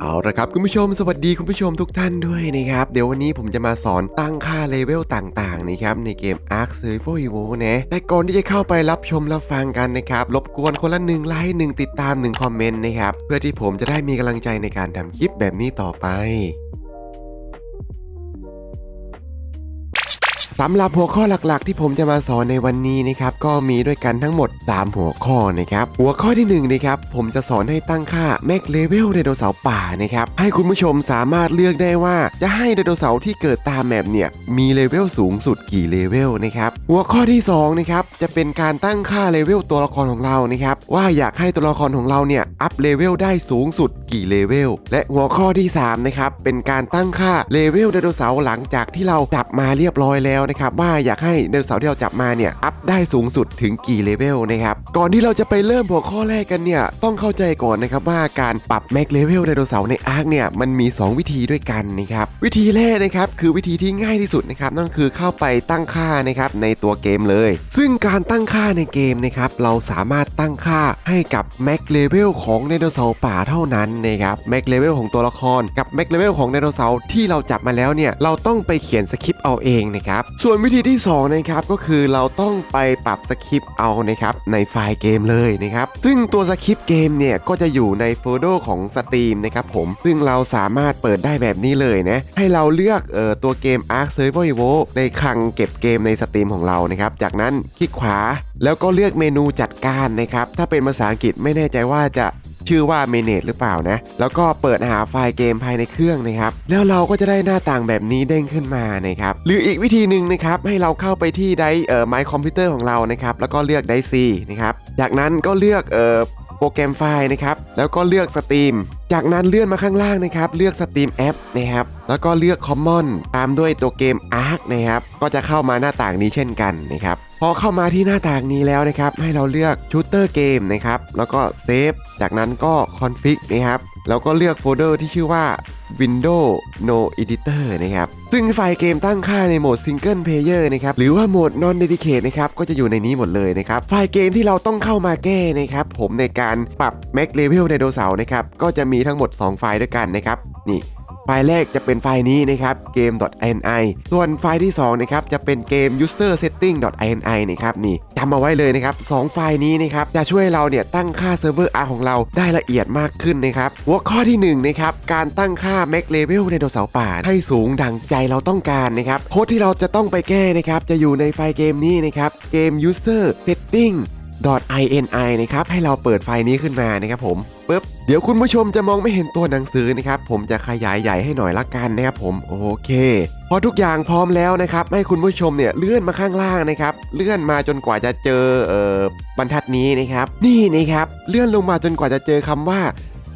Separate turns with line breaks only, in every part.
เอาละครับคุณผู้ชมสวัสดีคุณผู้ชมทุกท่านด้วยนะครับ เดี๋ยววันนี้ผมจะมาสอนตั้งค่าเลเวลต่างๆนะครับในเกม Ark Survival Evo นะแต่ก่อนที่จะเข้าไปรับชมรับฟังกันนะครับรบกวนคนละหนึ่งไลค์หนึ่งติดตามหนึ่งคอมเมนต์นะครับเพื่อที่ผมจะได้มีกำลังใจในการทำคลิปแบบนี้ต่อไป สำหรับหัวข้อหลักๆ ที่ผมจะมาสอนในวันนี้นะครับก็มีด้วยกันทั้งหมด 3 หัวข้อนะครับหัวข้อที่1นะครับผมจะสอนให้ตั้งค่าแม็กเลเวลไดโนเสาร์ป่านะครับให้คุณผู้ชมสามารถเลือกได้ว่าจะให้ไดโนเสาร์ที่เกิดตามแมปเนี่ยมีเลเวลสูงสุดกี่เลเวลนะครับหัวข้อที่2นะครับจะเป็นการตั้งค่าเลเวลตัวละครของเรานะครับว่าอยากให้ตัวละครของเราเนี่ยอัพเลเวลได้สูงสุดกี่เลเวลและหัวข้อที่3นะครับเป็นการตั้งค่าเลเวลไดโนเสาร์หลังจากที่เราจับมาเรียบร้อยแล้วนะครับว่าอยากให้ไดโนเสาร์ที่เราจับมาเนี่ยอัพได้สูงสุดถึงกี่เลเวลนะครับก่อนที่เราจะไปเริ่มหัวข้อแรกกันเนี่ยต้องเข้าใจก่อนนะครับว่าการปรับแม็กเลเวลไดโนเสาร์ในอาร์คเนี่ยมันมี 2 วิธีด้วยกันนะครับวิธีแรกนะครับคือวิธีที่ง่ายที่สุดนะครับนั่นคือเข้าไปตั้งค่านะครับในตัวเกมเลย ซึ่งการตั้งค่าในเกมนะครับเราสามารถตั้งค่าให้กับแม็กเลเวลของไดโนเสาร์ป่าเท่านั้นนะครับแม็กเลเวลของตัวละครกับแม็กเลเวลของไดโนเสาร์ที่เราจับมาแล้วเนี่ยเราต้องไปเขียนสคริปต์เอาเองนะครับส่วนวิธีที่สองนะครับก็คือเราต้องไปปรับสคริปต์เอานะครับในไฟล์เกมเลยนะครับซึ่งตัวสคริปต์เกมเนี่ยก็จะอยู่ในโฟลเดอร์ของสตรีมนะครับผมซึ่งเราสามารถเปิดได้แบบนี้เลยนะให้เราเลือกเอ่อตัวเกม Ark Survival Evo ในคลังเก็บเกมในสตรีมของเรานะครับจากนั้นคลิกขวาแล้วก็เลือกเมนูจัดการนะครับถ้าเป็นภาษาอังกฤษไม่แน่ใจว่าจะ ชื่อว่า Manage หรือเปล่านะ แล้วก็เปิดหาไฟล์เกมภายในเครื่องนะครับ แล้วเราก็จะได้หน้าต่างแบบนี้เด้งขึ้นมานะครับ หรืออีกวิธีหนึ่งนะครับให้เราเข้าไปที่ไดเอ่อ My Computer ของเรานะครับ แล้วก็เลือกไดซีนะครับ จากนั้นก็เลือกเอ่อโปรแกรมไฟล์นะครับ แล้วก็เลือกสตรีม จากนั้นเลื่อนมาข้างล่างนะครับ เลือกสตรีมแอปนะครับ แล้วก็เลือก Common ตามด้วยตัวเกม Arc นะครับ ก็จะเข้ามาหน้าต่างนี้เช่นกันนะครับ พอเข้ามาที่หน้าต่างนี้แล้วนะครับ ให้เราเลือก Shooter Game นะครับ แล้วก็เซฟ จากนั้นก็ Config นะครับ แล้วก็เลือกโฟลเดอร์ที่ชื่อว่า Windows No Editor นะครับ ซึ่งไฟล์เกมตั้งค่าในโหมด Single Player นะครับ หรือว่าโหมด Non Dedicate นะครับ ก็จะอยู่ในนี้หมดเลยนะครับ ไฟล์เกมที่เราต้องเข้ามาแก้นะครับ ผมในการปรับ Max Level ไดโนเสาร์นะครับ ก็จะมีทั้งหมด 2 ไฟล์ด้วยกันนะครับ นี่ ไฟล์แรกจะเป็นไฟล์นี้นะครับ game.ini ส่วนไฟล์ที่2นะครับจะเป็นเกม user setting.ini นะครับนี่จำเอาไว้เลยนะครับ2ไฟล์นี้นะครับจะช่วยเราเนี่ยตั้งค่าเซิร์ฟเวอร์ R ของเราได้ละเอียดมากขึ้นนะครับหัวข้อที่1นะครับการตั้งค่า max level ไดโนเสาป่าให้สูงดังใจเราต้องการนะครับโค้ดที่เราจะต้องไปแก้นะครับจะอยู่ในไฟล์เกมนี้นะครับเกม user setting .ini นะครับให้เราเปิดไฟล์นี้ขึ้นมานะครับผมปึ๊บเดี๋ยวคุณผู้ชมจะมองไม่เห็นตัวหนังสือนะครับผมจะขยายใหญ่ให้หน่อยละกันนะครับผมโอเค พอทุกอย่างพร้อมแล้วนะครับให้คุณผู้ชมเนี่ยเลื่อนมาข้างล่างนะครับเลื่อนมาจนกว่าจะเจอเอ่อบรรทัดนี้นะครับนี่นะครับเลื่อนลงมาจนกว่าจะเจอคำว่า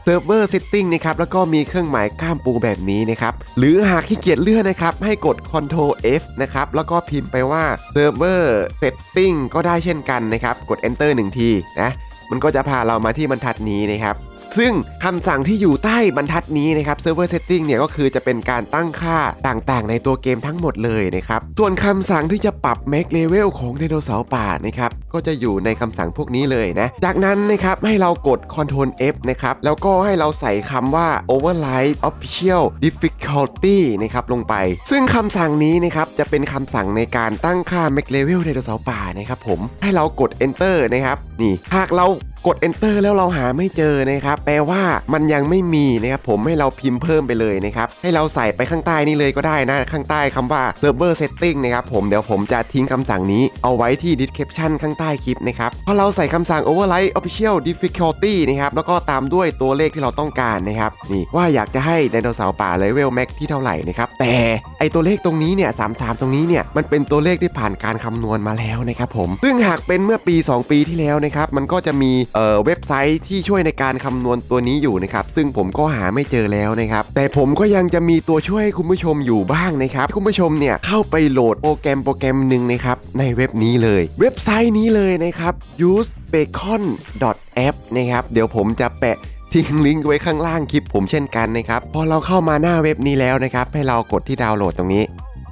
เซิร์ฟเวอร์เซตติ้งนะครับแล้วก็มีเครื่องหมายข้ามปูแบบนี้นะครับหรือหากขี้เกียจเลื่อนนะครับให้กด Ctrl F นะครับแล้วก็พิมพ์ไปว่าเซิร์ฟเวอร์เซตติ้งก็ได้เช่นกันนะครับกด Enter 1 ทีนะมันก็จะพาเรามาที่บรรทัดนี้นะครับ ซึ่งคำสั่งที่อยู่ใต้บรรทัดนี้นะครับ Server Setting เนี่ยก็คือจะเป็นการตั้งค่าต่างๆ ในตัวเกมทั้งหมดเลยนะครับ ส่วนคำสั่งที่จะปรับ Max Level ของไดโนเสาร์ป่านะครับก็จะอยู่ในคำสั่งพวกนี้เลยนะ จากนั้นนะครับให้เรากด Ctrl F นะครับแล้วก็ให้เราใส่คำว่า Override Official Difficulty นะครับลงไป ซึ่งคำสั่งนี้นะครับจะเป็นคำสั่งในการตั้งค่า Max Level ไดโนเสาร์ป่านะครับผมให้เรากด Enter นะครับนี่หากเรา กด enter แล้วเราหาไม่เจอนะครับแปลว่ามันยังไม่มีนะครับผมให้เราพิมพ์เพิ่มไปเลยนะครับให้เราใส่ไปข้างใต้นี่เลยก็ได้นะ ข้างใต้คำว่า server setting นะครับผมเดี๋ยวผมจะทิ้งคำสั่งนี้เอาไว้ที่ description ข้างใต้คลิปนะครับพอเราใส่คำสั่ง override official difficulty นะครับแล้วก็ตามด้วยตัวเลขที่เราต้องการนะครับนี่ว่าอยากจะให้ไดโนเสาร์ป่าเลเวลแม็กที่เท่าไหร่นะครับแต่ไอตัวเลขตรงนี้เนี่ย33ตรงนี้เนี่ยมันเป็นตัวเลขที่ผ่านการคำนวณมาแล้วนะครับผมซึ่งหากเป็นเมื่อปี 2 ปีที่แล้วนะครับมันก็จะมีเเว็บไซต์ที่ช่วยในการคำนวณตัวนี้อยู่นะครับ ซึ่งผมก็หาไม่เจอแล้วนะครับ แต่ผมก็ยังจะมีตัวช่วยให้คุณผู้ชมอยู่บ้างนะครับ คุณผู้ชมเนี่ยเข้าไปโหลดโปรแกรมโปรแกรมหนึ่งนะครับ ในเว็บนี้เลย เว็บไซต์นี้เลยนะครับ usebacon.app นะครับ เดี๋ยวผมจะแปะทิ้งลิงก์ไว้ข้างล่างคลิปผมเช่นกันนะครับ พอเราเข้ามาหน้าเว็บนี้แล้วนะครับ ให้เรากดที่ดาวน์โหลดตรงนี้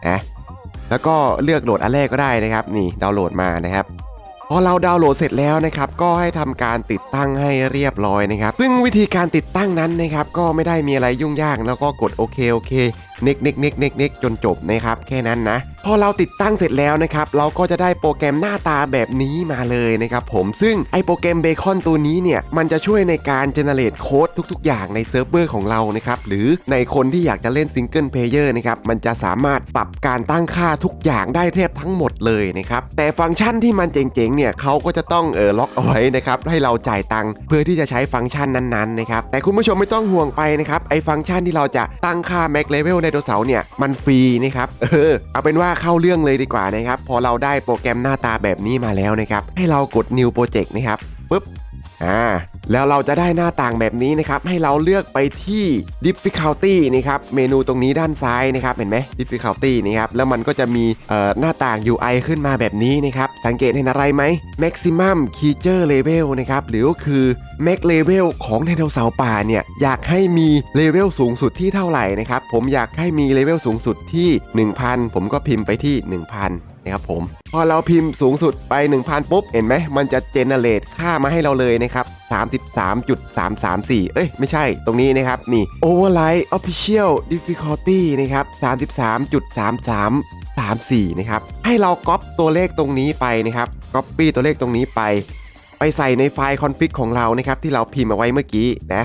นะแล้วก็เลือกโหลดอันแรกก็ได้นะครับ นี่ดาวน์โหลดมานะครับ พอเราดาวน์โหลดเสร็จแล้วนะครับก็ให้ทำการติดตั้งให้เรียบร้อยนะครับซึ่งวิธีการติดตั้งนั้นนะครับก็ไม่ได้มีอะไรยุ่งยากแล้วก็กดโอเคโอเคเน็กเน็กเน็กเน็กเน็กจนจบนะครับแค่นั้นนะพอเราติดตั้งเสร็จแล้วนะครับ เราก็จะได้โปรแกรมหน้าตาแบบนี้มาเลยนะครับผมซึ่งไอโปรแกรมเบคอนตัวนี้เนี่ยมันจะช่วยในการเจเนเรตโค้ดทุก ๆ อย่างในเซิร์ฟเวอร์ของเรานะครับหรือในคนที่อยากจะเล่นซิงเกิลเพลเยอร์นะครับมันจะสามารถปรับการตั้งค่าทุกอย่างได้แทบทั้งหมดเลยนะครับแต่ฟังก์ชันที่มันเจ๋งๆเนี่ยเขาก็จะต้องเออล็อกเอาไว้นะครับให้เราจ่ายตังค์เพื่อที่จะใช้ฟังก์ชันนั้นๆนะครับแต่คุณผู้ชมไม่ต้องห่วงไปนะครับไอฟังก์ชันที่เราจะตั้งค่าแม็กเลเวลไดโนเสาร์เนี่ยมันฟรีนะครับเออเอาเป็นว่าาเข้าเรื่องเลยดีกว่านะครับ พอเราได้โปรแกรมหน้าตาแบบนี้มาแล้วนะครับ ให้เรากด new project นะครับปุ๊บ อ่าแล้วเราจะได้หน้าต่างแบบนี้นะครับ ให้เราเลือกไปที่ difficulty นะครับ เมนูตรงนี้ด้านซ้ายนะครับ เห็นไหม difficulty นะครับ แล้วมันก็จะมีเอ่อหน้าต่าง UI ขึ้นมาแบบนี้นะครับ สังเกตเห็นอะไรไหม maximum creature level นะครับ หรือก็คือ max level ของไดโนเสาร์ป่าเนี่ย อยากให้มีเลเวลสูงสุดที่เท่าไหร่นะครับ ผมอยากให้มีเลเวลสูงสุดที่ 1000 ผมก็พิมพ์ไปที่ 1000 นะครับผม พอเราพิมพ์สูงสุดไป 1000 ปุ๊บ เห็นไหม มันจะเจเนเรตค่ามาให้เราเลยนะครับ 33.334 เอ้ย ไม่ใช่ตรงนี้นะครับ นี่ Override Official Difficulty นะครับ 33.3334 นะครับ ให้เราก๊อปตัวเลขตรงนี้ไปนะครับ Copy ตัวเลขตรงนี้ไป ไปใส่ในไฟล์คอนฟิกของเรานะครับ ที่เราพิมพ์เอาไว้เมื่อกี้นะ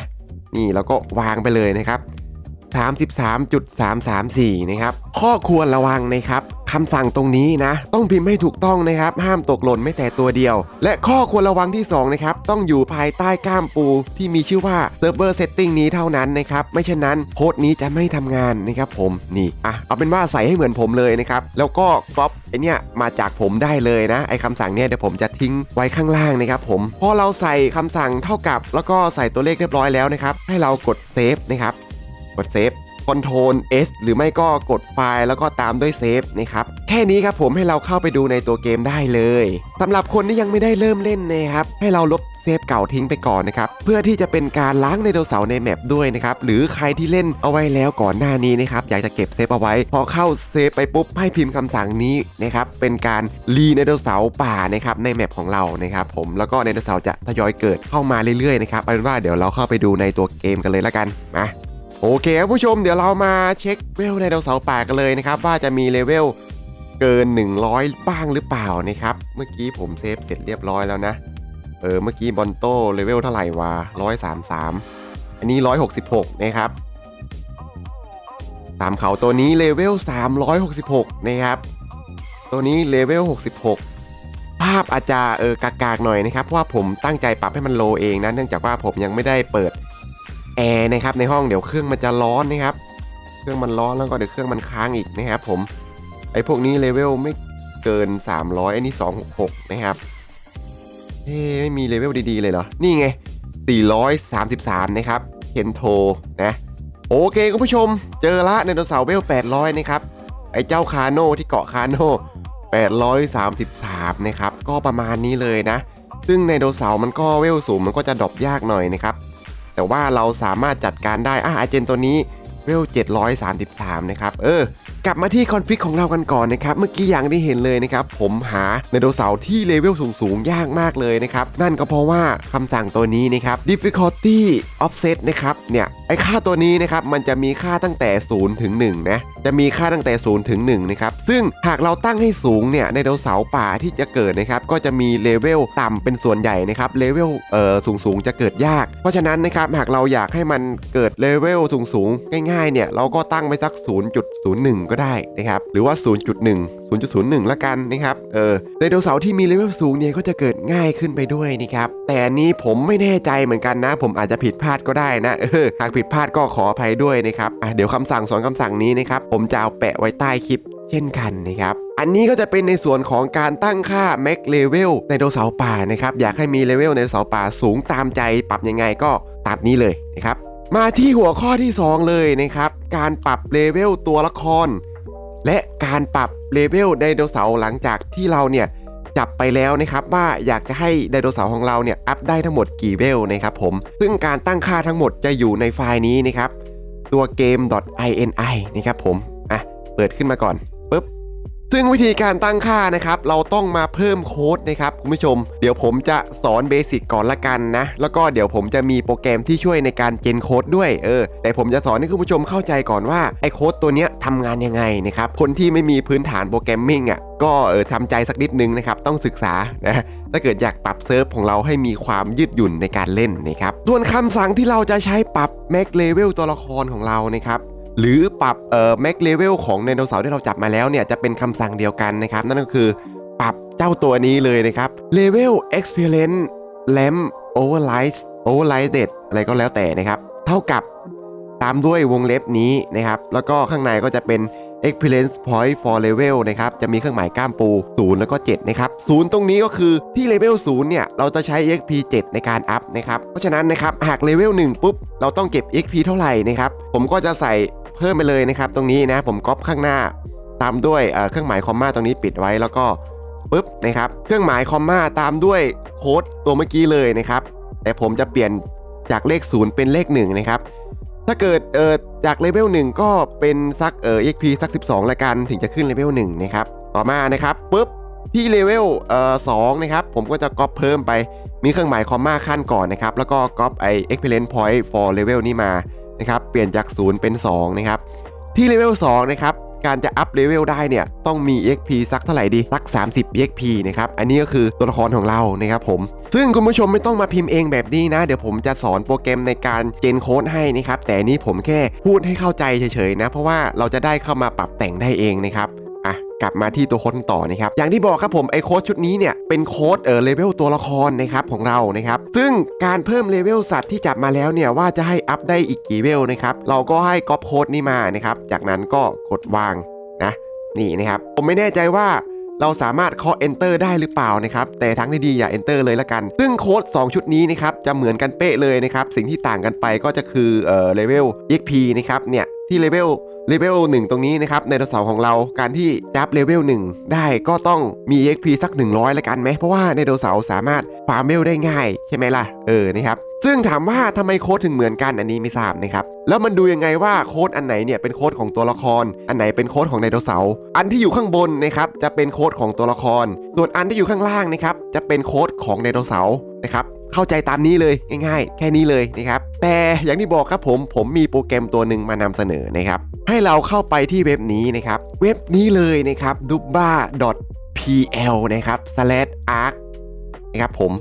นี่แล้วก็วางไปเลยนะครับ 33.334 นะครับ ข้อควรระวังนะครับคำสั่งตรงนี้นะ ต้องพิมพ์ให้ถูกต้องนะครับ ห้ามตกหล่นไม่แต่ตัวเดียว และข้อควรระวังที่2นะครับต้องอยู่ภายใต้ก้ามปูที่มีชื่อว่า Server Setting นี้เท่านั้นนะครับ ไม่เช่นนั้นโค้ดนี้จะไม่ทำงานนะครับผมนี่อะเอาเป็นว่าใส่ให้เหมือนผมเลยนะครับ แล้วก็ก๊อปไอเนี้ยมาจากผมได้เลยนะ ไอคำสั่งเนี้ยเดี๋ยวผมจะทิ้งไว้ข้างล่างนะครับผมพอเราใส่คำสั่งเท่ากับ แล้วก็ใส่ตัวเลขเรียบร้อยแล้วนะครับให้เรากดเซฟนะครับ กดเซฟ Ctrl S หรือไม่ก็กดไฟล์แล้วก็ตามด้วยเซฟนะครับแค่นี้ครับผมให้เราเข้าไปดูในตัวเกมได้เลยสำหรับคนที่ยังไม่ได้เริ่มเล่นนะครับให้เราลบเซฟเก่าทิ้งไปก่อนนะครับเพื่อที่จะเป็นการล้างไดโนเสาร์ในแมปด้วยนะครับหรือใครที่เล่นเอาไว้แล้วก่อนหน้านี้นะครับอยากจะเก็บเซฟเอาไว้ พอเข้าเซฟไปปุ๊บให้พิมพ์คำสั่งนี้นะครับเป็นการรีไดโนเสาร์ป่านะครับในแมปของเรานะครับผมแล้วก็ไดโนเสาร์จะทยอยเกิดเข้ามาเรื่อยๆนะครับเอาเป็นว่าเดี๋ยวเราเข้าไปดูในตัวเกมกันเลยละกันมา โอเคครับผู้ชมเดี๋ยวเรามาเช็คเวลไดโนเสาป่ากันเลยนะครับ ว่าจะมีเลเวลเกิน 100 บ้างหรือเปล่านะครับเมื่อกี้ผมเซฟเสร็จเรียบร้อยแล้วนะ เออเมื่อกี้บอนโต้เลเวลเท่าไหร่วะ133 อันนี้ 166 นะครับตามเขาตัวนี้เลเวล366 นะครับ ตัวนี้เลเวล66ภาพอาจจะเออกากๆหน่อยนะครับเพราะว่าผมตั้งใจปรับให้มันโลเองนะเนื่องจากว่าผมยังไม่ได้เปิด แอร์นะครับในห้องเดี๋ยวเครื่องมันจะร้อนนะครับ เครื่องมันร้อนแล้วก็เดี๋ยวเครื่องมันค้างอีกนะครับผมไอ้พวกนี้เลเวลไม่เกิน 300ไอ้นี่266 นะครับเฮ้ไม่มีเลเวลดีๆ เลยเหรอ นี่ไง 433 นะครับเคนโทนะ โอเคคุณผู้ชม เจอละไดโนเสาร์เวล 800 นะครับ ไอ้เจ้าคาโน่ที่เกาะคาโน่833 นะครับ ก็ประมาณนี้เลยนะ ซึ่งไดโนเสาร์มันก็เวลสูงมันก็จะดรอปยากหน่อยนะครับ แต่ว่าเราสามารถจัดการได้อะอเจนตัวนี้เวล 733 นะครับ เออ กลับมาที่คอนฟิกของเรากันก่อนนะครับ เมื่อกี้อย่างที่เห็นเลยนะครับ ผมหาไดโนเสาร์ที่เลเวลสูงๆ ยากมากเลยนะครับ นั่นก็เพราะว่าคำสั่งตัวนี้นะครับ difficulty offset นะครับ เนี่ย ไอค่าตัวนี้นะครับ มันจะมีค่าตั้งแต่ 0 ถึง 1 นะ จะมีค่าตั้งแต่0ถึง1นะครับซึ่งหากเราตั้งให้สูงเนี่ยไดาวเสาร์ป่าที่จะเกิดนะครับก็จะมีเลเวลต่ำเป็นส่วนใหญ่นะครับเลเวลเอ่อสูงสูงจะเกิดยาก เพราะฉะนั้นนะครับหากเราอยากให้มันเกิดเลเวลสูงสูง่ายๆเนี่ยเราก็ตั้งไปสัก 0.01 ก็ได้นะครับหรือว่า 0.1 0.01 ละกันนะครับ เออไดโนเสาร์ที่มีเลเวลสูงเนี่ยก็จะเกิดง่ายขึ้นไปด้วยนะครับ แต่นี้ผมไม่แน่ใจเหมือนกันนะ ผมอาจจะผิดพลาดก็ได้นะ เออ หากผิดพลาดก็ขออภัยด้วยนะครับ อะเดี๋ยวคำสั่งสอนคำสั่งนี้นะครับ ผมจะเอาแปะไว้ใต้คลิปเช่นกันนะครับอันนี้ก็จะเป็นในส่วนของการตั้งค่า max level ไดโนเสาป่านะครับ อยากให้มีเลเวลไดโนเสาป่าสูงตามใจปรับยังไงก็ตามนี้เลยนะครับ มาที่หัวข้อที่ 2 เลยนะครับ การปรับเลเวลตัวละคร และการปรับเลเวลไดโนเสาร์หลังจากที่เราเนี่ยจับไปแล้วนะครับว่าอยากจะให้ไดโนเสาร์ของเราเนี่ยอัพได้ทั้งหมดกี่เวลนะครับผม ซึ่งการตั้งค่าทั้งหมดจะอยู่ในไฟล์นี้นะครับ ตัวเกม .ini นะครับผมอะเปิดขึ้นมาก่อน ซึ่งวิธีการตั้งค่านะครับ เราต้องมาเพิ่มโค้ดนะครับคุณผู้ชม เดี๋ยวผมจะสอนเบสิกก่อนละกันนะ แล้วก็เดี๋ยวผมจะมีโปรแกรมที่ช่วยในการเจนโค้ดด้วยเออแต่ผมจะสอนให้คุณผู้ชมเข้าใจก่อนว่าไอ้โค้ดตัวเนี้ยทำงานยังไงนะครับคนที่ไม่มีพื้นฐานโปรแกรมมิ่งอะก็เออทำใจสักนิดนึงนะครับต้องศึกษานะถ้าเกิดอยากปรับเซิร์ฟของเราให้มีความยืดหยุ่นในการเล่นนะครับส่วนคำสั่งที่เราจะใช้ปรับแม็กเลเวลตัวละครของเรานะครับ หรือปรับเอ่อแม็กเลเวลของไดโนเสาร์ที่เราจับมาแล้วเนี่ยจะเป็นคำสั่งเดียวกันนะครับ นั่นก็คือปรับเจ้าตัวนี้เลยนะครับ Level Experience Lamp Overlight Overlighted อะไรก็แล้วแต่นะครับ เท่ากับตามด้วยวงเล็บนี้นะครับ แล้วก็ข้างในก็จะเป็น Experience Point for Level นะครับ จะมีเครื่องหมายก้ามปู 0 แล้วก็ 7 นะครับ 0 ตรงนี้ก็คือที่เลเวล0เนี่ย เราจะใช้ EXP 7 ในการอัพนะครับ เพราะฉะนั้นนะครับ หากเลเวล1ปุ๊บ เราต้องเก็บ EXP เท่าไหร่นะครับ ผมก็จะใส่ พิ่มไปเลยนะครับ ตรงนี้นะผมก๊อปข้างหน้า ตามด้วยเครื่องหมายคอมมาตรงนี้ปิดไว้แล้วก็ปุ๊บนะครับ เครื่องหมายคอมมาตามด้วยโค้ดตัวเมื่อกี้เลยนะครับ แต่ผมจะเปลี่ยนจากเลข 0 เป็นเลข1นะครับ ถ้าเกิดเออจากเลเวล1ก็เป็นสักเออ XP สัก 12 ละกันถึงจะขึ้นเลเวล1นะครับ ต่อมานะครับปุ๊บที่เลเวลเอ่อ2นะครับ ผมก็จะก๊อปเพิ่มไปมีเครื่องหมายคอมมาขั้นก่อนนะครับ แล้วก็ก๊อปไอ experience point for level นี้มา นะครับ เปลี่ยนจาก 0 เป็น 2 นะครับ ที่เลเวล 2 นะครับ การจะอัพเลเวลได้เนี่ยต้องมี EXP สักเท่าไหร่ดี สัก 30 EXP นะครับ อันนี้ก็คือตัวละครของเรานะครับผม ซึ่งคุณผู้ชมไม่ต้องมาพิมพ์เองแบบนี้นะ เดี๋ยวผมจะสอนโปรแกรมในการเจนโค้ดให้นะครับ แต่นี้ผมแค่พูดให้เข้าใจเฉยๆนะ เพราะว่าเราจะได้เข้ามาปรับแต่งได้เองนะครับ กลับมาที่ตัวโค้ดกันต่อนะครับอย่างที่บอกครับผมไอโค้ดชุดนี้เนี่ยเป็นโค้ดเออเลเวลตัวละครนะครับของเรานะครับซึ่งการเพิ่มเลเวลสัตว์ที่จับมาแล้วเนี่ยว่าจะให้อัพได้อีกกี่เลเวลนะครับเราก็ให้ก๊อปโค้ดนี้มานะครับจากนั้นก็กดวางนะนี่นะครับผมไม่แน่ใจว่าเราสามารถเคาะ enter ได้หรือเปล่านะครับ แต่ทั้งที่ดีอย่า enter เลยละกัน ซึ่งโค้ด 2 ชุดนี้นะครับ จะเหมือนกันเป๊ะเลยนะครับ สิ่งที่ต่างกันไปก็จะคือเอ่อเลเวล exp นะครับ เนี่ย ที่เลเวล เลเวล1ตรงนี้นะครับในตัวเสาร์ของเราการที่จับเลเวล1ได้ก็ต้องมี exp สัก 100ละกันไหมเพราะว่าในโดเสาร์สามารถฟาร์มเวลได้ง่ายใช่ไหมล่ะเออนะครับซึ่งถามว่าทำไมโค้ดถึงเหมือนกันอันนี้ไม่ทราบนะครับแล้วมันดูยังไงว่าโค้ดอันไหนเนี่ยเป็นโค้ดของตัวละคร อันไหนเป็นโค้ดของไดโนเสาร์อันที่อยู่ข้างบนนะครับจะเป็นโค้ดของตัวละคร ส่วนอันที่อยู่ข้างล่างนะครับจะเป็นโค้ดของไดโนเสาร์นะครับ เข้าใจตามนี้เลยง่ายๆ แค่นี้เลยนะครับแต่อย่างที่บอกครับผมผมมีโปรแกรมตัวหนึ่งมานำเสนอนะครับให้เราเข้าไปที่เว็บนี้นะครับเว็บนี้เลยนะครับ dubba.pl นะครับ slash arc นะครับผม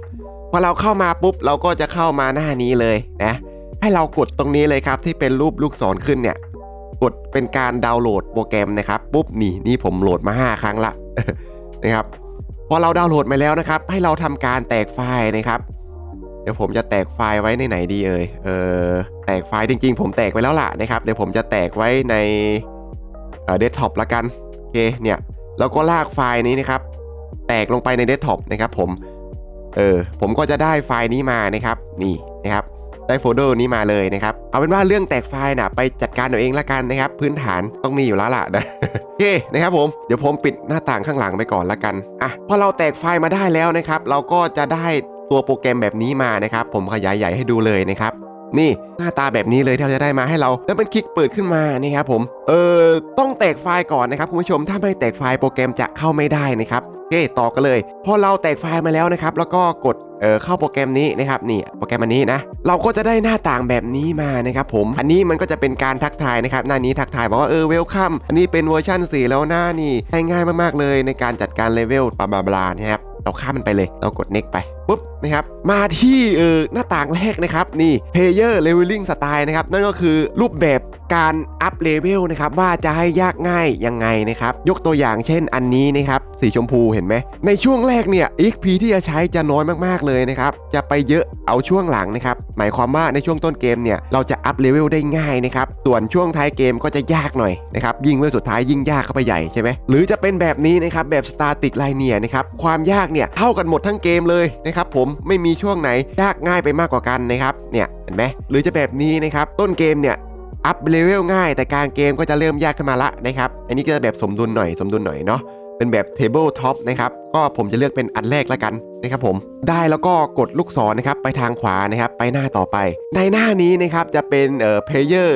พอเราเข้ามาปุ๊บเราก็จะเข้ามาหน้านี้เลยนะให้เรากดตรงนี้เลยครับที่เป็นรูปลูกศรขึ้นเนี่ยกดเป็นการดาวน์โหลดโปรแกรมนะครับปุ๊บนี่นี่ผมโหลดมา 5 ครั้งละนะครับพอเราดาวน์โหลดมาแล้วนะครับ ให้เราทำการแตกไฟล์นะครับ เดี๋ยวผมจะแตกไฟล์ไว้ในไหนดีเอ่ย เออแตกไฟล์จริง ๆ ผมแตกไปแล้วล่ะนะครับ เดี๋ยวผมจะแตกไว้ในเดสก์ท็อปละกัน โอเค เนี่ย แล้วก็ลากไฟล์นี้นะครับ แตกลงไปในเดสก์ท็อปนะครับผม เออ ผมก็จะได้ไฟล์นี้มานะครับ นี่นะครับ ได้โฟลเดอร์นี้มาเลยนะครับ เอาเป็นว่าเรื่องแตกไฟล์นะไปจัดการเอาเองละกันนะครับ พื้นฐานต้องมีอยู่แล้วล่ะนะ โอเคนะครับผม เดี๋ยวผมปิดหน้าต่างข้างหลังไปก่อนละกัน อะ พอเราแตกไฟล์มาได้แล้วนะครับ เราก็จะได้ ตัวโปรแกรมแบบนี้มานะครับ ผมขยายใหญ่ให้ดูเลยนะครับนี่หน้าตาแบบนี้เลยที่เราจะได้มาให้เรา แล้วเป็นคลิกเปิดขึ้นมานะครับผมเออต้องแตกไฟล์ก่อนนะครับคุณผู้ชมถ้าไม่แตกไฟล์โปรแกรมจะเข้าไม่ได้นะครับโอเคต่อกันเลยพอเราแตกไฟล์มาแล้วนะครับแล้วก็กดเออเข้าโปรแกรมนี้นะครับนี่โปรแกรมอันนี้นะเราก็จะได้หน้าต่างแบบนี้มานะครับผมอันนี้มันก็จะเป็นการทักทายนะครับหน้านี้ทักทายบอกว่าเออเวลคัมอันนี้เป็นเวอร์ชัน4 แล้วหน้านี่ง่ายๆมากๆเลยในการจัดการเลเวลบลาบลาบลานะครับ เราข้ามมันไปเลย เรากด next ไปปุ๊บนะครับมาที่เออหน้าต่างแรกนะครับนี่ player leveling style นะครับนั่นก็คือรูปแบบ การอัพเลเวลนะครับว่าจะให้ยากง่ายยังไงนะครับยกตัวอย่างเช่นอันนี้นะครับสีชมพูเห็นไหมในช่วงแรกเนี่ย XP ที่จะใช้จะน้อยมากๆเลยนะครับจะไปเยอะเอาช่วงหลังนะครับหมายความว่าในช่วงต้นเกมเนี่ยเราจะอัพเลเวลได้ง่ายนะครับส่วนช่วงท้ายเกมก็จะยากหน่อยนะครับยิ่งเวลสุดท้ายยิ่งยากเข้าไปใหญ่ใช่ไหมหรือจะเป็นแบบนี้นะครับแบบ static linear นะครับความยากเนี่ยเท่ากันหมดทั้งเกมเลยนะครับผมไม่มีช่วงไหนยากง่ายไปมากกว่ากันนะครับเนี่ยเห็นไหมหรือจะแบบนี้นะครับต้นเกมเนี่ย อัพเลเวลง่าย แต่การเกมก็จะเริ่มยากขึ้นมาละนะครับ อันนี้ก็จะแบบสมดุลหน่อยสมดุลหน่อยเนาะเป็นแบบเทเบิลท็อปนะครับ ก็ผมจะเลือกเป็นอันแรกแล้วกันนะครับผมได้แล้วก็กดลูกศรนะครับไปทางขวานะครับไปหน้าต่อไป ในหน้านี้นะครับจะเป็นเอ่อ player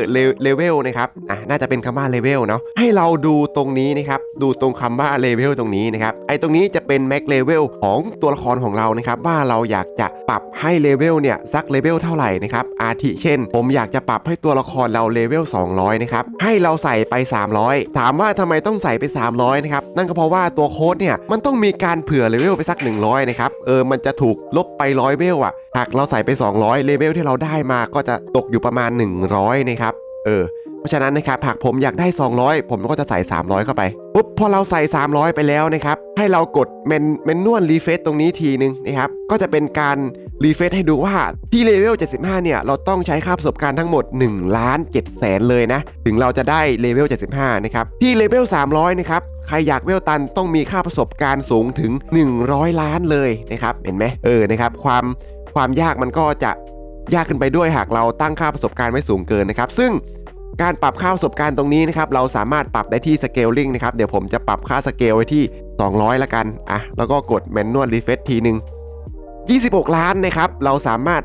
level นะครับอะน่าจะเป็นคำว่า level เนาะให้เราดูตรงนี้นะครับดูตรงคำว่า level ตรงนี้นะครับไอ้ตรงนี้จะเป็น max level ของตัวละครของเรานะครับว่าเราอยากจะปรับให้ level เนี่ยสัก level เท่าไหร่นะครับอาทิเช่น ผมอยากจะปรับให้ตัวละครเรา level 200นะครับให้เราใส่ไป 300 ถามว่าทำไมต้องใส่ไป 300นะครับนั่นก็เพราะว่าตัวโค้ดเนี่ยมันต้องมีการการเผื่อเลเวลไปสัก 100 นะครับ เออ มันจะถูกลบไปร้อยเวลอะหากเราใส่ไป 200 เลเวลที่เราได้มาก็จะตกอยู่ประมาณ 100 นะครับ เออ เพราะฉะนั้นนะครับ หากผมอยากได้ 200 ผมก็จะใส่ 300 เข้าไป ปุ๊บ พอเราใส่ 300 ไปแล้วนะครับ ให้เรากดเมนเมนนวลรีเฟซตรงนี้ทีนึงนะครับ ก็จะเป็นการ รีเฟซให้ดูว่าที่เลเวล 75 เนี่ย เราต้องใช้ค่าประสบการณ์ทั้งหมด1ล้าน7แสนเลยนะ ถึงเราจะได้เลเวล 75 นะครับ ที่เลเวล 300 นะครับใครอยากเวลตันต้องมีค่าประสบการณ์สูงถึง 100 ล้านเลยนะครับ เห็นไหมเออนะครับความความยากมันก็จะยากขึ้นไปด้วยหากเราตั้งค่าประสบการณ์ไว้สูงเกินนะครับ ซึ่งการปรับค่าประสบการณ์ตรงนี้นะครับเราสามารถปรับได้ที่ scaling นะครับเดี๋ยวผมจะปรับค่าสเกลไว้ที่ 200 ละกันอะแล้วก็กด manual refresh ทีหนึ่ง 26 ล้านนะครับ เราสามารถ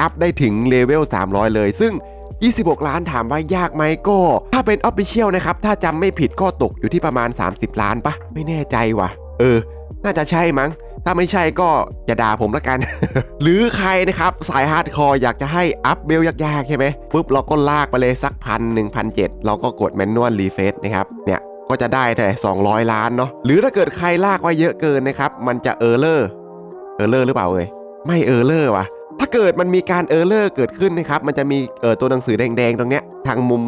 อัพได้ถึงเลเวล 300 เลย ซึ่ง 26 ล้านถามว่ายากไหมก็ ถ้าเป็น Official นะครับ ถ้าจำไม่ผิดก็ตกอยู่ที่ประมาณ 30 ล้านปะไม่แน่ใจว่ะ เออ น่าจะใช่มั้ง ถ้าไม่ใช่ก็อย่าด่าผมละกัน หรือใครนะครับ สายฮาร์ดคอร์อยากจะให้อัพเบลยากๆใช่ไหมปุ๊บเราก็ลากไปเลยสักพันหนึ่งพันเจ็ดเราก็กดแมนนวลรีเฟซนะครับเนี่ยก็จะได้แต่ 200 ล้านเนาะหรือถ้าเกิดใครลากไว้เยอะเกินนะครับ มันจะเออร์เลอร์ ออร์เลอร์หรือเปล่าเอ่ยไม่เออร์เลอร์ว่ะถ้าเกิดมันมีการเออร์เลอร์เกิดขึ้นนะครับมันจะมีเออตัวหนังสือแดงๆตรงเนี้ยทางมุม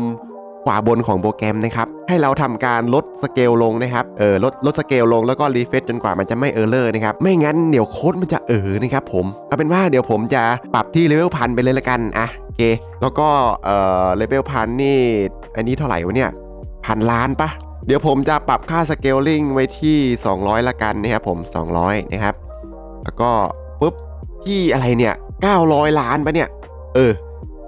ขวาบนของโปรแกรมนะครับให้เราทำการลดสเกลลงนะครับเออลดลดสเกลลงแล้วก็รีเฟซจนกว่ามันจะไม่เออร์เลอร์นะครับไม่งั้นเดี๋ยวโค้ดมันจะเออนะครับผมเอาเป็นว่าเดี๋ยวผมจะปรับที่เลเวลพันไปเลยละกันอะโอเคแล้วก็เออเลเวลพันนี่อันนี้เท่าไหร่วะเนี่ยพันล้านปะเดี๋ยวผมจะปรับค่าสเกลลิงไว้ที่ 200 ละกันนะครับผม 200 นะครับ ก็ปุ๊บที่อะไรเนี่ย900 ล้านปะเนี่ย เออ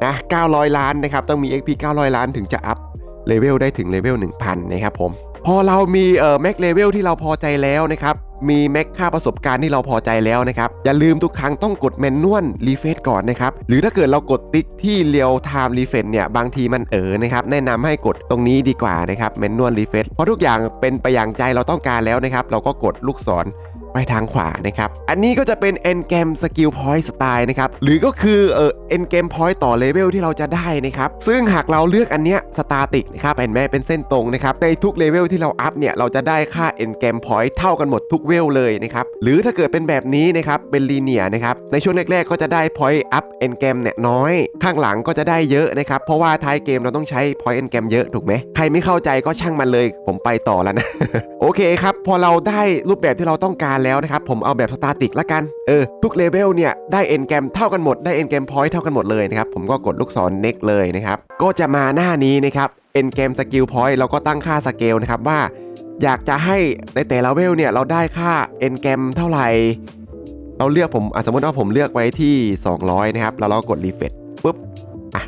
นะ900 ล้านนะครับ ต้องมี XP 900 ล้านถึงจะอัพเลเวลได้ถึงเลเวล1000 นะครับผม พอเรามีเอ่อแม็กเลเวลที่เราพอใจแล้วนะครับ มีแม็กค่าประสบการณ์ที่เราพอใจแล้วนะครับ อย่าลืมทุกครั้งต้องกดแมนนวลรีเฟซก่อนนะครับ หรือถ้าเกิดเรากดติ๊กที่เรียวไทม์รีเฟซเนี่ย บางทีมันเออนะครับ แนะนำให้กดตรงนี้ดีกว่านะครับแมนนวลรีเฟซเพราะทุกอย่างเป็นไปอย่างใจเราต้องการแล้วนะครับ เราก็กดลูกศร ไปทางขวานะครับ อันนี้ก็จะเป็น end game skill point style นะครับ หรือก็คือเออ end game point ต่อเลเวลที่เราจะได้นะครับ ซึ่งหากเราเลือกอันเนี้ย static นะครับเห็นไหมเป็นเส้นตรงนะครับ ในทุกเลเวลที่เราอัพเนี่ย เราจะได้ค่า end game point เท่ากันหมดทุกเวลเลยนะครับ หรือถ้าเกิดเป็นแบบนี้นะครับ เป็น linear นะครับ ในช่วงแรกๆ ก็จะได้ point up end game เนี่ยน้อย ข้างหลังก็จะได้เยอะนะครับ เพราะว่าท้ายเกมเราต้องใช้ point end game เยอะถูกไหมใครไม่เข้าใจก็ช่างมันเลย ผมไปต่อแล้วนะ โอเคครับ พอเราได้รูปแบบที่เราต้องการแล้วนะครับ ผมเอาแบบสตาติกละกัน เออ ทุกเลเวลเนี่ย ได้เอ็นแกมเท่ากันหมด ได้เอ็นแกมพอยต์เท่ากันหมดเลยนะครับ ผมก็กดลูกศร next เลยนะครับ ก็จะมาหน้านี้นะครับเอ็นแกมสกิลพอยต์เราก็ตั้งค่าสเกลนะครับว่า อยากจะให้ในแต่ละเวลเนี่ยเราได้ค่าเอ็นแกมเท่าไหร่ เราเลือกผมสมมติว่าผมเลือกไว้ที่ 200 นะครับ แล้วเรากดรีเฟรชปุ๊บ อะ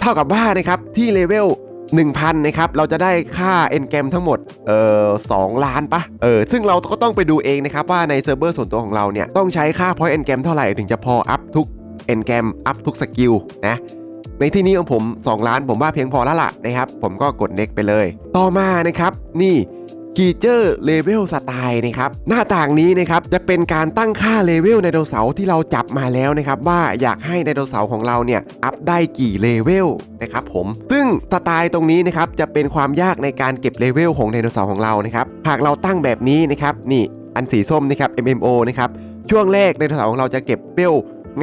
เท่ากับว่านะครับที่เลเวล 1,000นะครับเราจะได้ค่า e n g a m ทั้งหมดเอ่อสล้านปะเออซึ่งเราก็ต้องไปดูเองนะครับว่าในเซิร์ฟเวอร์ส่วนตัวของเราเนี่ยต้องใช้ค่า point e n g a m เท่าไหร่ถึงจะพออัพทุก e n g a m อัพทุกสกิลนะในที่นี้ของผม 2 ล้านผมว่าเพียงพอแล้วล่ะนะครับ ผมก็กด next ไปเลย ต่อมานะครับ นี่ กีเจอร์เลเวลสไตล์นะครับหน้าต่างนี้นะครับจะเป็นการตั้งค่าเลเวลไดโนเสาร์ที่เราจับมาแล้วนะครับว่าอยากให้ไดโนเสาร์ของเราเนี่ยอัพได้กี่เลเวลนะครับผมซึ่งสไตล์ตรงนี้นะครับจะเป็นความยากในการเก็บเลเวลของไดโนเสาร์ของเรานะครับหากเราตั้งแบบนี้นะครับนี่อันสีส้มนะครับ MMO นะครับช่วงแรกไดโนเสาร์ของเราจะเก็บเวล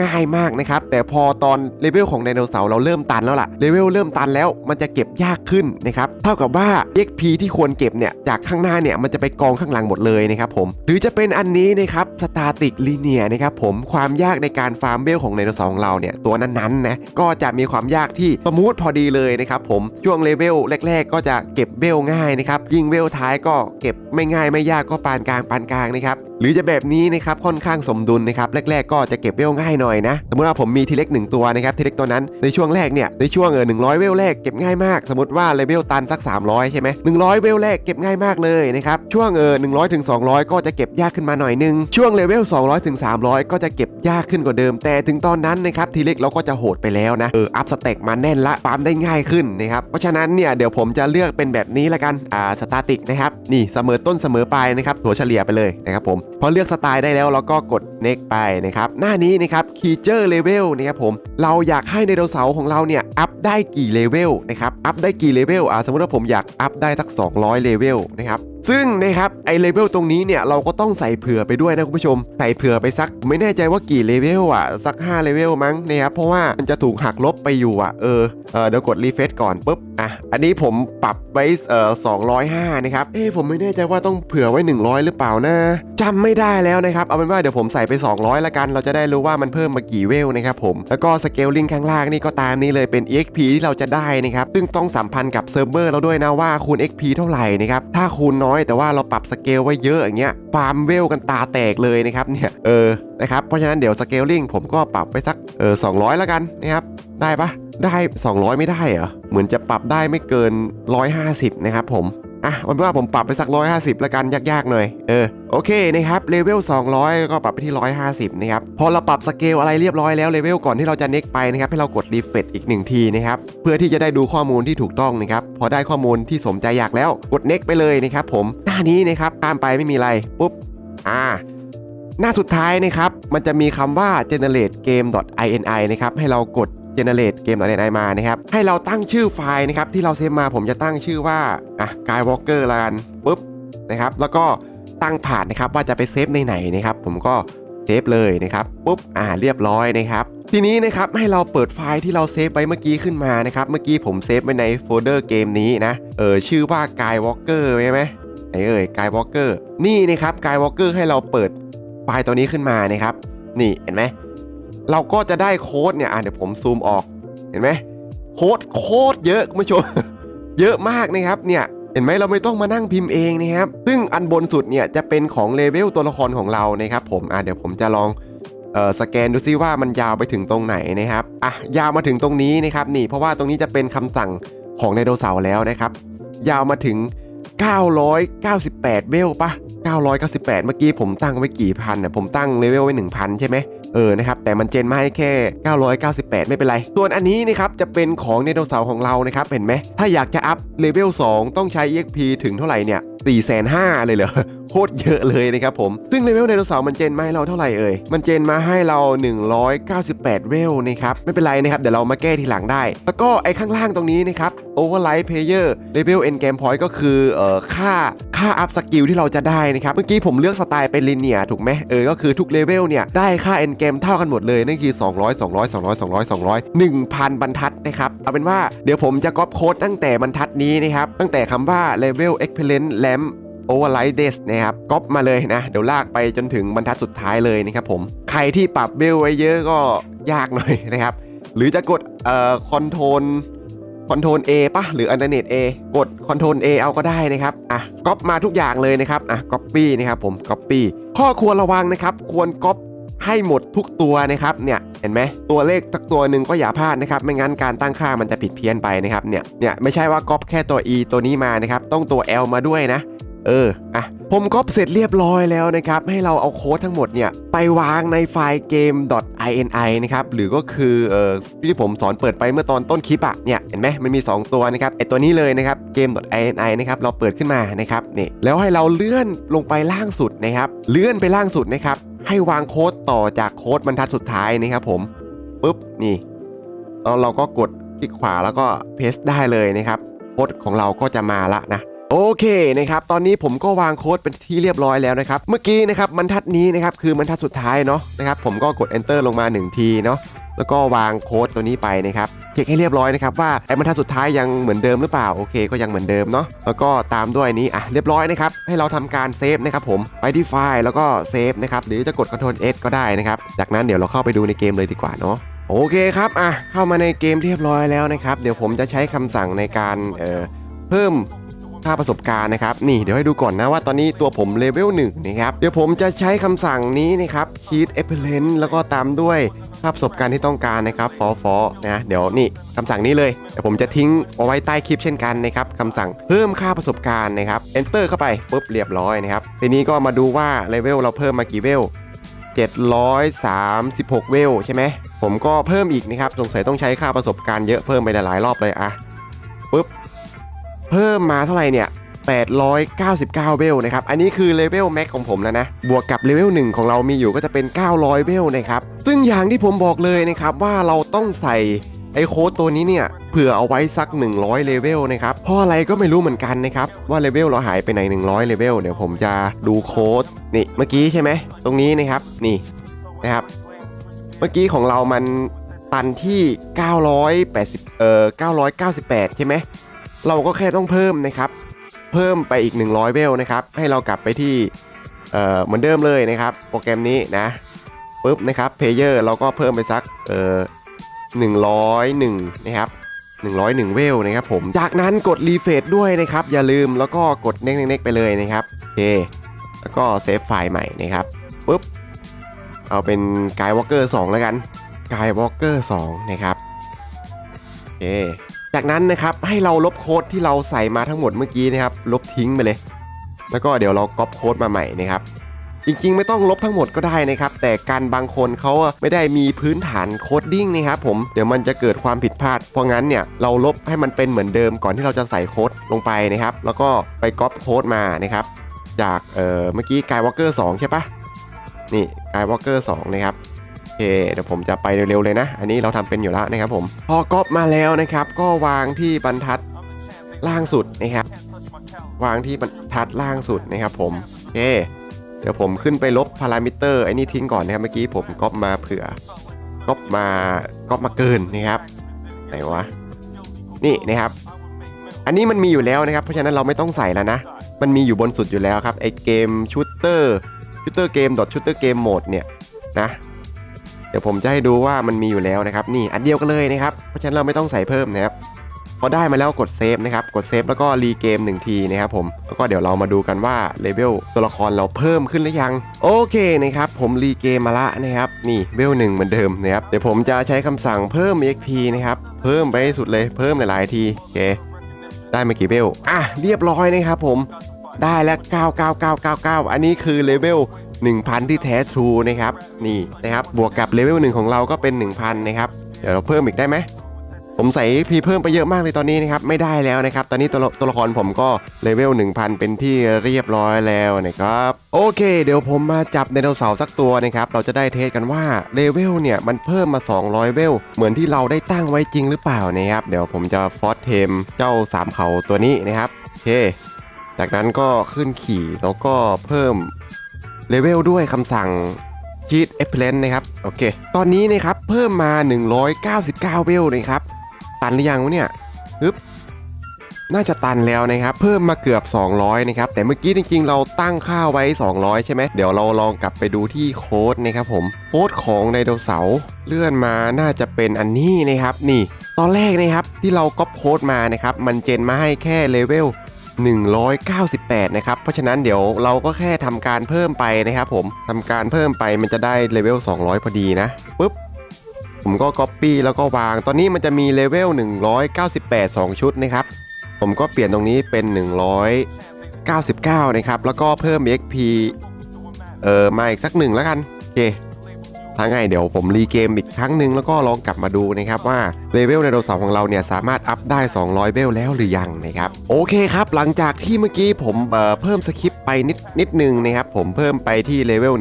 ง่ายมากนะครับ แต่พอตอนเลเวลของไดโนเสาร์เราเริ่มตันแล้วล่ะเลเวลเริ่มตันแล้วมันจะเก็บยากขึ้นนะครับเท่ากับว่า XP ที่ควรเก็บเนี่ยจากข้างหน้าเนี่ยมันจะไปกองข้างหลังหมดเลยนะครับผมหรือจะเป็นอันนี้นะครับสตาติกลีเนียนะครับผมความยากในการฟาร์มเวลของไดโนเสาร์ของเราเนี่ยตัวนั้นๆนะก็จะมีความยากที่สมูทพอดีเลยนะครับผมช่วงเลเวลแรก ๆ ก็จะเก็บเวลง่ายนะครับยิ่งเวลท้ายก็เก็บไม่ง่ายไม่ยากก็ปานกลางปานกลางนะครับหรือจะแบบนี้นะครับค่อนข้างสมดุลนะครับแรกๆก็จะเก็บเวลง่ายหน่อยนะ สมมติว่าผมมีทีเล็กหนึ่งตัวนะครับทีเล็กตัวนั้นในช่วงแรกเนี่ยในช่วงเออหนึ่งร้อยเวลแรกเก็บง่ายมาก สมมติว่าเลเวลตันสัก 300 ใช่ไหมหนึ่งร้อยเวลแรกเก็บง่ายมากเลยนะครับช่วงเออหนึ่งร้อยถึง200ก็จะเก็บยากขึ้นมาหน่อยนึงช่วงเลเวล200ถึง300ก็จะเก็บยากขึ้นกว่าเดิม แต่ถึงตอนนั้นนะครับทีเล็กเราก็จะโหดไปแล้วนะเอออัพสเต็กมาแน่นละฟาร์มได้ง่ายขึ้นนะครับเพราะฉะนั้นเนี่ยเดี๋ยวผมจะเลือกเป็นแบบนี้ละกันอ่าสตาติกนะครับนี่เสมอต้นเสมอปลายนะครับถัวเฉลี่ยไปเลยนะครับผมพอเลือกสไตล์ได้แล้วเราก็กด next ไปนะครับ หน้านี้นะครับ creature level นะครับผม เราอยากให้ไดโนเสาร์ของเราเนี่ยอัพได้กี่เลเวลนะครับ อัพได้กี่เลเวลอ่าสมมติว่าผมอยากอัพได้สัก 200เลเวลนะครับ ซึ่งนะครับไอเลเวลตรงนี้เนี่ยเราก็ต้องใส่เผื่อไปด้วยนะคุณผู้ชม ใส่เผื่อไปสักไม่แน่ใจว่ากี่เลเวลอะสัก5เลเวลมั้งนะครับเพราะว่ามันจะถูกหักลบไปอยู่อะเออเออเดี๋ยวกดรีเฟซก่อนปุ๊บอะอันนี้ผมปรับไว้เอ่อ205นะครับเอ้ผมไม่แน่ใจว่าต้องเผื่อไว้ 100 หรือเปล่านะจำไม่ได้แล้วนะครับเอาเป็นว่าเดี๋ยวผมใส่ไป 200 ละกัน เราจะได้รู้ว่ามันเพิ่มมากี่เวลนะครับผมแล้วก็สเกลลิงข้างล่างนี่ก็ตามนี้เลยเป็น EXP ที่เราจะได้นะครับซึ่งต้องสัมพันธ์กับเซิร์ฟเวอร์เราด้วยนะว่าคูณ XP เท่าไหร่นะครับถ้าคูณน้อยแต่ว่าเราปรับสเกลไว้เยอะอย่างเงี้ยฟาร์มเวลกันตาแตกเลยนะครับเนี่ยเออนะครับเพราะฉะนั้นเดี๋ยวสเกลลิงผมก็ปรับไปสักเออสองแล้วกันนะครับได้ปะได้ 200 ไม่ได้เหรอเหมือนจะปรับได้ไม่เกิน 150 นะครับผม อะวันว่าผมปรับไปสัก 150แล้วกันยากๆหน่อย เออ โอเคนะครับ เลเวล 200 ก็ปรับไปที่ 150 นะครับ พอเราปรับสเกลอะไรเรียบร้อยแล้วเลเวลก่อนที่เราจะเน็กไปนะครับ ให้เรากดรีเฟรชอีก1ทีนะครับ เพื่อที่จะได้ดูข้อมูลที่ถูกต้องนะครับ พอได้ข้อมูลที่สมใจอยากแล้ว กดเน็กไปเลยนะครับผม หน้านี้นะครับตามไปไม่มีอะไร ปุ๊บ อ่าหน้าสุดท้ายนะครับ มันจะมีคำว่า generate game ini นะครับ ให้เรากด generate game ini มานะครับให้เราตั้งชื่อไฟล์นะครับที่เราเซฟมาผมจะตั้งชื่อว่าอะ guy walker ละกันปุ๊บนะครับแล้วก็ตั้งผ่านนะครับว่าจะไปเซฟในไหนนะครับผมก็เซฟเลยนะครับปุ๊บอ่าเรียบร้อยนะครับทีนี้นะครับให้เราเปิดไฟล์ที่เราเซฟไว้เมื่อกี้ขึ้นมานะครับเมื่อกี้ผมเซฟไว้ในโฟลเดอร์เกมนี้นะเออชื่อว่า guy walker ใช่ไหมไหนเอ่ย guy walker นี่นะครับ guy walker ให้เราเปิดไฟล์ตัวนี้ขึ้นมานะครับนี่เห็นไหม เราก็จะได้โค้ดเนี่ยอะเดี๋ยวผมซูมออกเห็นไหมโค้ดโคตรเยอะคุณผู้ชมเยอะมากนะครับเนี่ยเห็นไหมเราไม่ต้องมานั่งพิมพ์เองนะครับ ซึ่งอันบนสุดเนี่ยจะเป็นของเลเวลตัวละครของเรานะครับผมอะเดี๋ยวผมจะลองเออสแกนดูซิว่ามันยาวไปถึงตรงไหนนะครับอะยาวมาถึงตรงนี้นะครับนี่เพราะว่าตรงนี้จะเป็นคำสั่งของไดโนเสาร์แล้วนะครับ ยาวมาถึง 998 เวลปะ998 เมื่อกี้ผมตั้งไว้กี่พันน่ะผมตั้งเลเวลไว้ 1,000 ใช่ไหม เออนะครับแต่มันเจนมาให้แค่ 998 ไม่เป็นไร ส่วนอันนี้นะครับจะเป็นของไดโนเสาร์ของเรานะครับเห็นไหมถ้าอยากจะอัพเลเวล2ต้องใช้ EXP ถึงเท่าไหร่เนี่ย4,500เลยเหรอ คตรเยอะเลยนะครับผม ซึ่งเลเวลไดโนเสาร์มันเจนมาให้เราเท่าไหร่เอ่ย มันเจนมาให้เรา 198 เวลนะครับ ไม่เป็นไรนะครับ เดี๋ยวเรามาแก้ทีหลังได้ แล้วก็ไอ้ข้างล่างตรงนี้นะครับ Overlight Player Level End Game Point ก็คือเอ่อค่าค่าอัพสกิลที่เราจะได้นะครับ เมื่อกี้ผมเลือกสไตล์เป็นลิเนียถูกไหมเออ ก็คือทุกเลเวลเนี่ยได้ค่า End Game เท่ากันหมดเลย นั่นคือ 200 200 200 200 200 1,000 บรรทัดนะครับ เอาเป็นว่าเดี๋ยวผมจะก๊อปโค้ดตั้งแต่บรรทัดนี้นะครับ ตั้งแต่คำว่า Level Excellent Lamp Overlight Des นะครับก๊อปมาเลยนะ เดี๋ยวลากไปจนถึงบรรทัดสุดท้ายเลยนะครับผม ใครที่ปรับเบลไว้เยอะก็ยากหน่อยนะครับ หรือจะกดเอ่อคอนโทรลคอนโทรล A ปะหรืออันเทอร์เน็ต A กดคอนโทรล A เอาก็ได้นะครับ อะก๊อปมาทุกอย่างเลยนะครับ อะก๊อปปี้นะครับผมก๊อปปี้ข้อควรระวังนะครับ ควรก๊อปให้หมดทุกตัวนะครับเนี่ยเห็นไหมตัวเลขตักตัวหนึ่งก็อย่าพลาดนะครับ ไม่งั้นการตั้งค่ามันจะผิดเพี้ยนไปนะครับเนี่ยเนี่ยไม่ใช่ว่าก๊อปแค่ตัว E ตัวนี้มานะครับ ต้องตัว L มาด้วยนะ เออ อะ ผมก๊อปเสร็จเรียบร้อยแล้วนะครับ ให้เราเอาโค้ดทั้งหมดเนี่ย ไปวางในไฟล์ game.ini นะครับ หรือก็คือเอ่อที่ผมสอนเปิดไปเมื่อตอนต้นคลิปอะเนี่ย เห็นไหมมันมี 2 ตัวนะครับ ไอตัวนี้เลยนะครับ game.ini นะครับ เราเปิดขึ้นมานะครับ นี่ แล้วให้เราเลื่อนลงไปล่างสุดนะครับ เลื่อนไปล่างสุดนะครับ ให้วางโค้ดต่อจากโค้ดบรรทัดสุดท้ายนะครับผมปุ๊บ นี่แล้วเราก็กดคลิกขวาแล้วก็เพสได้เลยนะครับ โค้ดของเราก็จะมาละนะ โอเคนะครับตอนนี้ผมก็วางโค้ดเป็นที่เรียบร้อยแล้วนะครับเมื่อกี้นะครับบรรทัดนี้นะครับคือบรรทัดสุดท้ายเนาะนะครับผมก็กด enter ลงมา 1 ทีเนาะแล้วก็วางโค้ดตัวนี้ไปนะครับเช็คให้เรียบร้อยนะครับว่าไอ้บรรทัดสุดท้ายยังเหมือนเดิมหรือเปล่าโอเคก็ยังเหมือนเดิมเนาะแล้วก็ตามด้วยนี้อะเรียบร้อยนะครับให้เราทำการเซฟนะครับผมไปที่ไฟล์แล้วก็เซฟนะครับหรือจะกด Ctrl S ก็ได้นะครับจากนั้นเดี๋ยวเราเข้าไปดูในเกมเลยดีกว่าเนาะโอเคครับอะเข้ามาในเกมเรียบร้อยแล้วนะครับเดี๋ยวผมจะใช้คำสั่งในการเอ่อเพิ่ม ค่าประสบการณ์นะครับนี่เดี๋ยวให้ดูก่อนนะว่าตอนนี้ตัวผมเลเวล1นะครับเดี๋ยวผมจะใช้คำสั่งนี้นะครับ cheat e p p e l e n แล้วก็ตามด้วยค่าประสบการณ์ที่ต้องการนะครับฟอฟอนะเดี๋ยวนี่คำสั่งนี้เลยเดี๋ยวผมจะทิ้งเอาไว้ใต้คลิปเช่นกันนะครับคำสั่งเพิ่มค่าประสบการณ์นะครับ enter เข้าไปปุ๊บเรียบร้อยนะครับทีนี้ก็มาดูว่าเลเวลเราเพิ่มมากี่เวล736 เวลใช่ไหมผมก็เพิ่มอีกนะครับสงสัยต้องใช้ค่าประสบการณ์เยอะเพิ่มไปหลายรอบเลยอะปุ๊บ เพิ่มมาเท่าไหร่เนี่ย899เวลนะครับ อันนี้คือเลเวลแม็กของผมแล้วนะ บวกกับเลเวล1ของเรามีอยู่ก็จะเป็น 900เวลนะครับ ซึ่งอย่างที่ผมบอกเลยนะครับว่าเราต้องใส่ไอโค้ดตัวนี้เนี่ยเผื่อเอาไว้สัก 100 เลเวลนะครับเพราะอะไรก็ไม่รู้เหมือนกันนะครับว่าเลเวลเราหายไปไหน 100 เลเวลเดี๋ยวผมจะดูโค้ดนี่เมื่อกี้ใช่ไหมตรงนี้นะครับนี่นะครับเมื่อกี้ของเรามันตันที่ 980เอ่อ998 ใช่ไหม เราก็แค่ต้องเพิ่มนะครับ เพิ่มไปอีก 100 เวลนะครับ ให้เรากลับไปที่เอ่อเหมือนเดิมเลยนะครับ โปรแกรมนี้นะปุ๊บนะครับเพลเยอร์เราก็เพิ่มไปสักเอ่อ101นะครับ101 เวลนะครับผม จากนั้นกดรีเฟรชด้วยนะครับ อย่าลืมแล้วก็กดเน็กๆๆไปเลยนะครับโอเคแล้วก็เซฟไฟล์ใหม่นะครับปุ๊บเอาเป็นกายวอลเกอร์2แล้วกันกายวอลเกอร์2นะครับโอเค จากนั้นนะครับให้เราลบโค้ดที่เราใส่มาทั้งหมดเมื่อกี้นะครับลบทิ้งไปเลย แล้วก็เดี๋ยวเราก๊อปโค้ดมาใหม่นะครับจริงๆ ไม่ต้องลบทั้งหมดก็ได้นะครับ แต่การบางคนเขาไม่ได้มีพื้นฐานโคดดิ้งนะครับผมเดี๋ยวมันจะเกิดความผิดพลาด เพราะงั้นเนี่ยเราลบให้มันเป็นเหมือนเดิมก่อนที่เราจะใส่โค้ดลงไปนะครับ แล้วก็ไปก๊อปโค้ดมานะครับจากเออเมื่อกี้กายวอลเกอร์2ใช่ปะนี่กายวอลเกอร์2นะครับ เคเดี๋ยวผมจะไปเร็วๆเลยนะ อันนี้เราทำเป็นอยู่แล้วนะครับผม พอก๊อปมาแล้วนะครับ ก็วางที่บรรทัดล่างสุดนะครับ วางที่บรรทัดล่างสุดนะครับผมโอเคเดี๋ยวผมขึ้นไปลบพารามิเตอร์ไอ้นี่ทิ้งก่อนนะครับเมื่อกี้ผมก๊อปมาเผื่อก๊อปมาก๊อปมาเกินนะครับไหนวะนี่นะครับ อันนี้มันมีอยู่แล้วนะครับ เพราะฉะนั้นเราไม่ต้องใส่แล้วนะ มันมีอยู่บนสุดอยู่แล้วครับไอเกมชูตเตอร์ชูตเตอร์เกมดอทชูตเตอร์เกมโหมดเนี่ยนะ ดี๋ยวผมจะให้ดูว่ามันมีอยู่แล้วนะครับนี่อันเดียวกันเลยนะครับเพราะฉะนั้นเราไม่ต้องใส่เพิ่มนะครับพอได้มาแล้วกดเซฟนะครับกดเซฟแล้วก็รีเกม1ทีนะครับผมแล้วก็เดี๋ยวเรามาดูกันว่าเลเวลตัวละครเราเพิ่มขึ้นหรือยังโอเคนะครับผมรีเกมมาละนะครับนี่เวลหนึ่งเหมือนเดิมนะครับเดี๋ยวผมจะใช้คำสั่งเพิ่ม EXP นะครับเพิ่มไปสุดเลยเพิ่มหลายๆทีโอเคได้มากี่เวลอะเรียบร้อยนะครับผมได้แล้ว 99999 อันนี้คือเลเวล 1,000 ที่แท้ทรูนะครับ นี่นะครับบวกกับเลเวล1ของเราก็เป็น 1,000 นะครับ เดี๋ยวเราเพิ่มอีกได้ไหมผมใส่พีเพิ่มไปเยอะมากเลยตอนนี้นะครับไม่ได้แล้วนะครับ ตอนนี้ตัวตัวละครผมก็เลเวล1000 เป็นที่เรียบร้อยแล้วนะครับโอเค เดี๋ยวผมมาจับไดโนเสาร์สักตัวนะครับเราจะได้เทสกันว่าเลเวลเนี่ยมันเพิ่มมา 200 เวล เหมือนที่เราได้ตั้งไว้จริงหรือเปล่านะครับเดี๋ยวผมจะฟอสเทมเจ้าสามเขาตัวนี้นะครับโอเค จากนั้นก็ขึ้นขี่แล้วก็เพิ่ม เลเวลด้วยคำสั่งชีตเอ p เพลนนะครับโอเค ตอนนี้นะครับเพิ่มมา 199 เวลนะครับ ตันหรือยังวะเนี่ยฮึบน่าจะตันแล้วนะครับ เพิ่มมาเกือบ 200 นะครับ แต่เมื่อกี้จริงๆ เราตั้งค่าไว้ 200 ใช่ไหมเดี๋ยวเราลองกลับไปดูที่โค้ดนะครับผมโค้ดของไดโนเสาร์เลื่อนมาน่าจะเป็นอันนี้นะครับ นี่ ตอนแรกนะครับที่เราก๊อปโค้ดมานะครับ มันเจนมาให้แค่เลเวล 198 นะครับ เพราะฉะนั้นเดี๋ยวเราก็แค่ทำการเพิ่มไปนะครับผมทำการเพิ่มไปมันจะได้เลเวล 200 พอดีนะปุ๊บผมก็ Copy แล้วก็วาง ตอนนี้มันจะมีเลเวล 198 2 ชุดนะครับ ผมก็เปลี่ยนตรงนี้เป็น 199 นะครับ แล้วก็เพิ่ม XP เออมาอีกสักหนึ่งแล้วกัน โอเค ถ้าไงเดี๋ยวผมรีเกมอีกครั้งหนึ่งแล้วก็ลองกลับมาดูนะครับว่าเลเวลไดโนเสาร์ของเราเนี่ยสามารถอัพได้ 200เวลแล้วหรือยังนะครับโอเคครับ หลังจากที่เมื่อกี้ผมเเพิ่มสคริปไปนิดนิดนึงนะครับผมเพิ่มไปที่เลเวล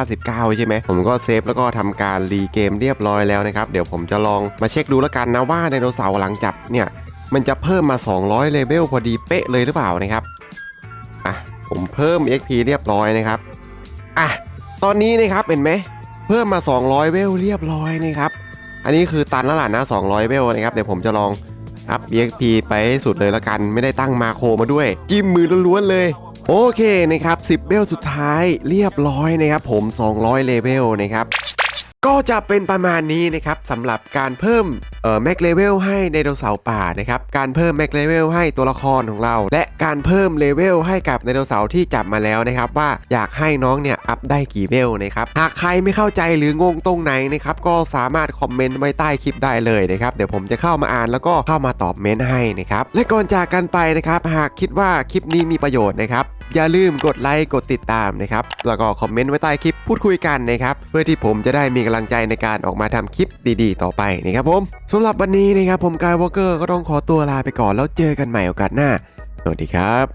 199 ใช่ไหมผมก็เซฟแล้วก็ทำการรีเกมเรียบร้อยแล้วนะครับเดี๋ยวผมจะลองมาเช็คดูแล้วกันนะว่าไดโนเสาร์หลังจับเนี่ยมันจะเพิ่มมา 200เลเวลพอดีเป๊ะเลยหรือเปล่านะครับอะผมเพิ่ม XP เรียบร้อยนะครับอะตอนนี้นะครับเห็นไหม เพิ่มมา 200 เวลเรียบร้อยนะครับ อันนี้คือตันแล้วล่ะนะ 200 เวลนะครับ เดี๋ยวผมจะลองอัพ EXP ไปให้สุดเลยละกัน ไม่ได้ตั้งมาโครมาด้วย จิ้มมือล้วนๆเลย โอเคนะครับ 10 เวลสุดท้ายเรียบร้อยนะครับ ผม 200 เลเวลนะครับ ก็จะเป็นประมาณนี้นะครับสำหรับการเพิ่มเอ่อแม็กเลเวลให้ไดโนเสาร์ป่านะครับการเพิ่มแม็กเลเวลให้ตัวละครของเรา และการเพิ่มเลเวลให้กับไดโนเสาร์ที่จับมาแล้วนะครับ ว่าอยากให้น้องเนี่ยอัพได้กี่เวลนะครับหากใครไม่เข้าใจหรืองงตรงไหนนะครับก็สามารถคอมเมนต์ไว้ใต้คลิปได้เลยนะครับเดี๋ยวผมจะเข้ามาอ่านแล้วก็เข้ามาตอบเมนต์ให้นะครับและก่อนจากกันไปนะครับหากคิดว่าคลิปนี้มีประโยชน์นะครับ อย่าลืมกดไลค์กดติดตามนะครับ แล้วก็คอมเมนต์ไว้ใต้คลิปพูดคุยกันนะครับ เพื่อที่ผมจะได้มีกำลังใจในการออกมาทำคลิปดีๆ ต่อไปนะครับผมสำหรับวันนี้นะครับผมกายวอลเกอร์ก็ต้องขอตัวลาไปก่อนแล้วเจอกันใหม่โอกาสหน้า สวัสดีครับ